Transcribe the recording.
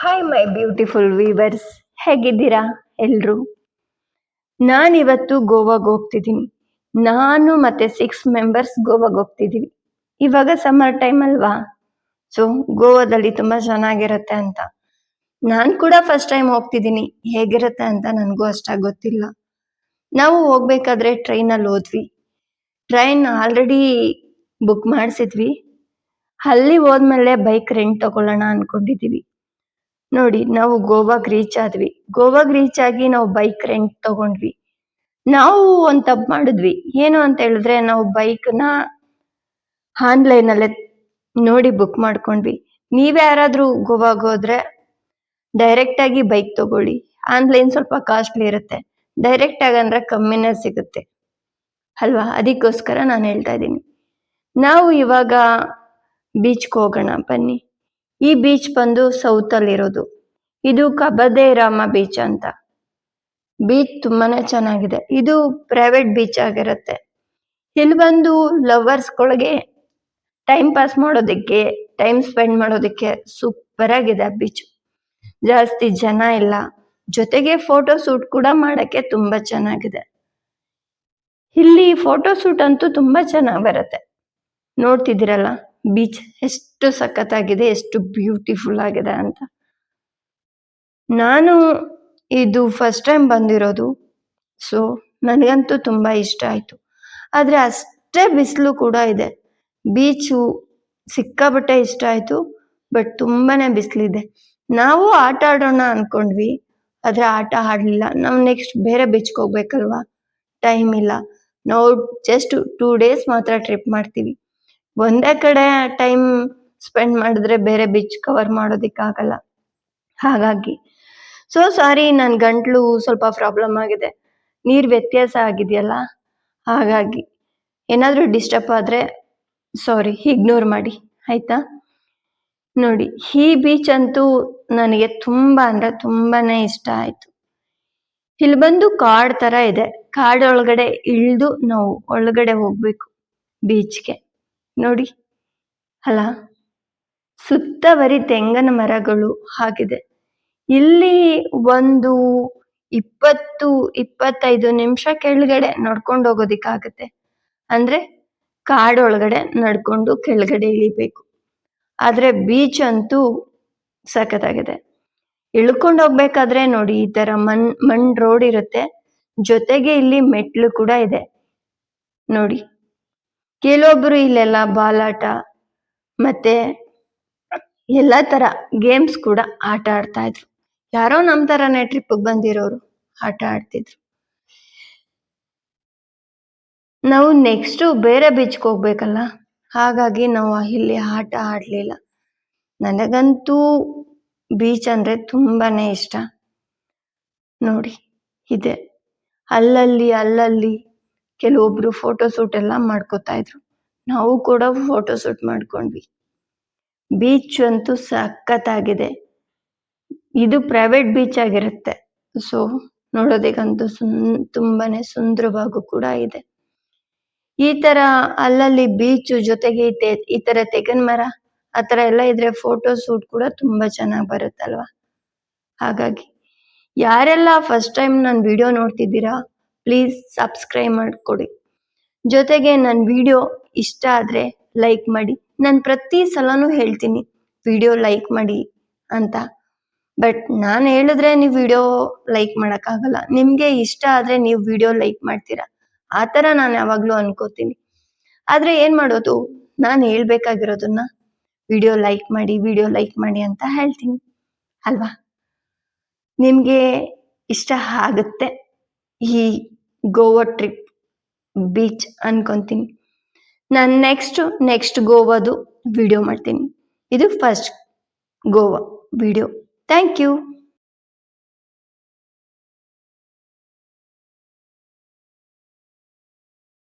Hi my beautiful viewers ಹೇಗಿದ್ದೀರಾ ಎಲ್ಲರೂ ನಾನಿವತ್ತು ಗೋವಾಗೆ ಹೋಗ್ತಿದ್ದೀನಿ. ನಾನು ಮತ್ತೆ ಸಿಕ್ಸ್ ಮೆಂಬರ್ಸ್ ಗೋವಾಗೆ ಹೋಗ್ತಿದ್ದೀವಿ. ಇವಾಗ ಸಮ್ಮರ್ ಟೈಮ್ ಅಲ್ವಾ? ಸೊ ಗೋವಾದಲ್ಲಿ ತುಂಬ ಚೆನ್ನಾಗಿರುತ್ತೆ ಅಂತ. ನಾನು ಕೂಡ ಫಸ್ಟ್ ಟೈಮ್ ಹೋಗ್ತಿದ್ದೀನಿ. ಹೇಗಿರುತ್ತೆ ಅಂತ ನನಗೂ ಅಷ್ಟಾಗಿ ಗೊತ್ತಿಲ್ಲ. ನಾವು ಹೋಗ್ಬೇಕಾದ್ರೆ ಟ್ರೈನಲ್ಲಿ ಹೋದ್ವಿ. ಟ್ರೈನ್ ಆಲ್ರೆಡಿ ಬುಕ್ ಮಾಡಿಸಿದ್ವಿ. ಅಲ್ಲಿ ಹೋದ್ಮೇಲೆ ಬೈಕ್ ರೆಂಟ್ ತಗೊಳ್ಳೋಣ ಅನ್ಕೊಂಡಿದೀವಿ ನೋಡಿ, ನಾವು ಗೋವಾಗ್ ರೀಚ್ ಆದ್ವಿ. ಗೋವಾಗ್ ರೀಚ್ ಆಗಿ ನಾವು ಬೈಕ್ ರೆಂಟ್ ತಗೊಂಡ್ವಿ. ನಾವು ಒಂದ್ ತಪ್ಪು ಮಾಡಿದ್ವಿ. ಏನು ಅಂತ ಹೇಳಿದ್ರೆ, ನಾವು ಬೈಕ್ನ ಆನ್ಲೈನ್ ಅಲ್ಲೇ ನೋಡಿ ಬುಕ್ ಮಾಡ್ಕೊಂಡ್ವಿ. ನೀವ್ ಯಾರಾದ್ರೂ ಗೋವಾಗ್ ಹೋದ್ರೆ ಡೈರೆಕ್ಟ್ ಆಗಿ ಬೈಕ್ ತಗೊಳ್ಳಿ. ಆನ್ಲೈನ್ ಸ್ವಲ್ಪ ಕಾಸ್ಟ್ಲಿ ಇರುತ್ತೆ. ಡೈರೆಕ್ಟ್ ಆಗಿ ಅಂದ್ರೆ ಕಮ್ಮಿನೇ ಸಿಗುತ್ತೆ. ಅಲ್ವಾ? ಅದಕ್ಕೋಸ್ಕರ ನಾನು ಹೇಳ್ತಾ ಇದ್ದೀನಿ. ನಾವು ಇವಾಗ ಬೀಚ್ಗೆ ಹೋಗೋಣ. ಬನ್ನಿ. ಈ ಬೀಚ್ ಬಂದು ಸೌತ್ ಅಲ್ಲಿ ಇರೋದು ಇದು ಕಬದೇ ರಾಮ ಬೀಚ್ ಅಂತ. ಬೀಚ್ ತುಂಬಾನೇ ಚೆನ್ನಾಗಿದೆ. ಇದು ಪ್ರೈವೇಟ್ ಬೀಚ್ ಆಗಿರುತ್ತೆ. ಇಲ್ಲಿ ಬಂದು ಲವರ್ಸ್ ಗಳಿಗೆ ಟೈಮ್ ಪಾಸ್ ಮಾಡೋದಕ್ಕೆ ಟೈಮ್ ಸ್ಪೆಂಡ್ ಮಾಡೋದಕ್ಕೆ ಸೂಪರ್ ಆಗಿದೆ ಆ ಬೀಚ್ ಜಾಸ್ತಿ ಜನ ಇಲ್ಲ. ಜೊತೆಗೆ ಫೋಟೋ ಶೂಟ್ ಕೂಡ ಮಾಡಕ್ಕೆ ತುಂಬಾ ಚೆನ್ನಾಗಿದೆ. ಇಲ್ಲಿ ಫೋಟೋ ಶೂಟ್ ಅಂತೂ ತುಂಬಾ ಚೆನ್ನಾಗಿ ಬರುತ್ತೆ. ನೋಡ್ತಿದ್ದೀರಲ್ಲ? ಬೀಚ್ ಎಷ್ಟು ಸಖತ್ತಾಗಿದೆ, ಎಷ್ಟು ಬ್ಯೂಟಿಫುಲ್ ಆಗಿದೆ ಅಂತ. ನಾನು ಇದು ಫಸ್ಟ್ ಟೈಮ್ ಬಂದಿರೋದು ಸೊ ನನಗಂತೂ ತುಂಬ ಇಷ್ಟ ಆಯಿತು. ಆದರೆ ಅಷ್ಟೇ ಬಿಸಿಲು ಕೂಡ ಇದೆ. ಬೀಚು ಸಿಕ್ಕಾಬಟ್ಟೆ ಇಷ್ಟ ಆಯಿತು ಬಟ್ ತುಂಬಾ ಬಿಸಿಲಿದೆ. ನಾವು ಆಟ ಆಡೋಣ ಅಂದ್ಕೊಂಡ್ವಿ ಆದರೆ ಆಟ ಆಡಲಿಲ್ಲ. ನಾವು ನೆಕ್ಸ್ಟ್ ಬೇರೆ ಬೀಚ್ಗೆ ಹೋಗ್ಬೇಕಲ್ವಾ? ಟೈಮ್ ಇಲ್ಲ. ನಾವು ಜಸ್ಟ್ ಟೂ ಡೇಸ್ ಮಾತ್ರ ಟ್ರಿಪ್ ಮಾಡ್ತೀವಿ. ಒಂದೇ ಕಡೆ ಟೈಮ್ ಸ್ಪೆಂಡ್ ಮಾಡಿದ್ರೆ ಬೇರೆ ಬೀಚ್ ಕವರ್ ಮಾಡೋದಿಕ್ಕೆ ಆಗಲ್ಲ ಹಾಗಾಗಿ ಸೊ ಸಾರಿ ನನ್ನ ಗಂಟ್ಲು ಸ್ವಲ್ಪ ಪ್ರಾಬ್ಲಮ್ ಆಗಿದೆ. ನೀರು ವ್ಯತ್ಯಾಸ ಆಗಿದೆಯಲ್ಲ? ಹಾಗಾಗಿ, ಏನಾದರೂ ಡಿಸ್ಟರ್ಬ್ ಆದ್ರೆ ಸಾರಿ ಇಗ್ನೋರ್ ಮಾಡಿ. ಆಯ್ತಾ? ನೋಡಿ, ಈ ಬೀಚ್ ಅಂತೂ ನನಗೆ ತುಂಬಾ ಅಂದ್ರೆ ತುಂಬಾನೇ ಇಷ್ಟ ಆಯ್ತು. ಇಲ್ಲಿ ಬಂದು ಕಾಡ್ ತರ ಇದೆ. ಕಾಡೊಳಗಡೆ ಇಳಿದು ನಾವು ಒಳಗಡೆ ಹೋಗಬೇಕು ಬೀಚ್ಗೆ ನೋಡಿ. ಅಲ್ಲ, ಸುತ್ತವರಿ ತೆಂಗನ ಮರಗಳು ಆಗಿದೆ. ಇಲ್ಲಿ ಒಂದು ಇಪ್ಪತ್ತು, ಇಪ್ಪತ್ತೈದು ನಿಮಿಷ ಕೆಳಗಡೆ ನಡ್ಕೊಂಡು ಹೋಗೋದಿಕ್ಕಾಗತ್ತೆ. ಅಂದ್ರೆ ಕಾಡೊಳಗಡೆ ನಡ್ಕೊಂಡು ಕೆಳಗಡೆ ಇಳಿಬೇಕು. ಆದ್ರೆ ಬೀಚ್ ಅಂತೂ ಸಖತ್ತಾಗಿದೆ. ಇಳ್ಕೊಂಡು ಹೋಗ್ಬೇಕಾದ್ರೆ ನೋಡಿ, ಈ ತರ ಮಣ್ ಮಣ್ ರೋಡ್ ಇರುತ್ತೆ. ಜೊತೆಗೆ ಇಲ್ಲಿ ಮೆಟ್ಲು ಕೂಡ ಇದೆ. ನೋಡಿ. ಕೆಲವೊಬ್ರು ಇಲ್ಲೆಲ್ಲ ಬಾಲಾಟ ಮತ್ತೆ ಎಲ್ಲ ತರ ಗೇಮ್ಸ್ ಕೂಡ ಆಟ ಆಡ್ತಾ ಇದ್ರು. ಯಾರೋ ನಮ್ ತರಾನೇ ಟ್ರಿಪ್ ಬಂದಿರೋರು ಆಟ ಆಡ್ತಿದ್ರು. ನಾವು ನೆಕ್ಸ್ಟ್ ಬೇರೆ ಬೀಚ್ಗೆ ಹೋಗ್ಬೇಕಲ್ಲ? ಹಾಗಾಗಿ ನಾವು ಇಲ್ಲಿ ಆಟ ಆಡ್ಲಿಲ್ಲ. ನನಗಂತೂ ಬೀಚ್ ಅಂದ್ರೆ ತುಂಬಾನೇ ಇಷ್ಟ. ನೋಡಿ, ಇದೆ. ಅಲ್ಲಲ್ಲಿ ಅಲ್ಲಲ್ಲಿ ಕೆಲವೊಬ್ರು ಫೋಟೋ ಶೂಟ್ ಎಲ್ಲ ಮಾಡ್ಕೋತಾ ಇದ್ರು. ನಾವು ಕೂಡ ಫೋಟೋ ಶೂಟ್ ಮಾಡ್ಕೊಂಡ್ವಿ. ಬೀಚ್ ಅಂತೂ ಸಖತ್ತಾಗಿದೆ. ಇದು ಪ್ರೈವೇಟ್ ಬೀಚ್ ಆಗಿರುತ್ತೆ. ಸೊ ನೋಡೋದಕ್ಕಂತೂ ಸುನ್, ತುಂಬಾನೇ ಸುಂದರವಾಗೂ ಕೂಡ ಇದೆ. ಈ ತರ ಅಲ್ಲಲ್ಲಿ ಬೀಚು ಜೊತೆಗೆ ಈ ತರ ತೆಗನ್ ಮರ, ಆ ತರ ಎಲ್ಲ ಇದ್ರೆ ಫೋಟೋ ಶೂಟ್ ಕೂಡ ತುಂಬಾ ಚೆನ್ನಾಗಿ ಬರುತ್ತಲ್ವಾ? ಹಾಗಾಗಿ, ಯಾರೆಲ್ಲ ಫಸ್ಟ್ ಟೈಮ್ ನನ್ನ ವಿಡಿಯೋ ನೋಡ್ತಿದ್ದೀರಾ ಪ್ಲೀಸ್ ಸಬ್ಸ್ಕ್ರೈಬ್ ಮಾಡಿಕೊಡಿ. ಜೊತೆಗೆ ನನ್ನ ವಿಡಿಯೋ ಇಷ್ಟ ಆದರೆ ಲೈಕ್ ಮಾಡಿ. ನಾನು ಪ್ರತಿ ಸಲನೂ ಹೇಳ್ತೀನಿ ವಿಡಿಯೋ ಲೈಕ್ ಮಾಡಿ ಅಂತ. ಬಟ್ ನಾನು ಹೇಳಿದ್ರೆ ನೀವು ವಿಡಿಯೋ ಲೈಕ್ ಮಾಡೋಕ್ಕಾಗಲ್ಲ. ನಿಮಗೆ ಇಷ್ಟ ಆದರೆ ನೀವು ವಿಡಿಯೋ ಲೈಕ್ ಮಾಡ್ತೀರಾ? ಆ ಥರ ನಾನು ಯಾವಾಗಲೂ ಅನ್ಕೋತೀನಿ. ಆದರೆ ಏನು ಮಾಡೋದು? ನಾನು ಹೇಳ್ಬೇಕಾಗಿರೋದನ್ನ ವಿಡಿಯೋ ಲೈಕ್ ಮಾಡಿ ವಿಡಿಯೋ ಲೈಕ್ ಮಾಡಿ ಅಂತ ಹೇಳ್ತೀನಿ. ಅಲ್ವಾ? ನಿಮಗೆ ಇಷ್ಟ ಆಗುತ್ತೆ. ಈ ಗೋವಾ ಟ್ರಿಪ್, ಬೀಚ್ ಅನ್ಕೊಂತೀನಿ. ನಾನು ನೆಕ್ಸ್ಟ್ ನೆಕ್ಸ್ಟ್ ಗೋವಾದು ವಿಡಿಯೋ ಮಾಡ್ತೀನಿ. ಇದು first Goa video. Thank you.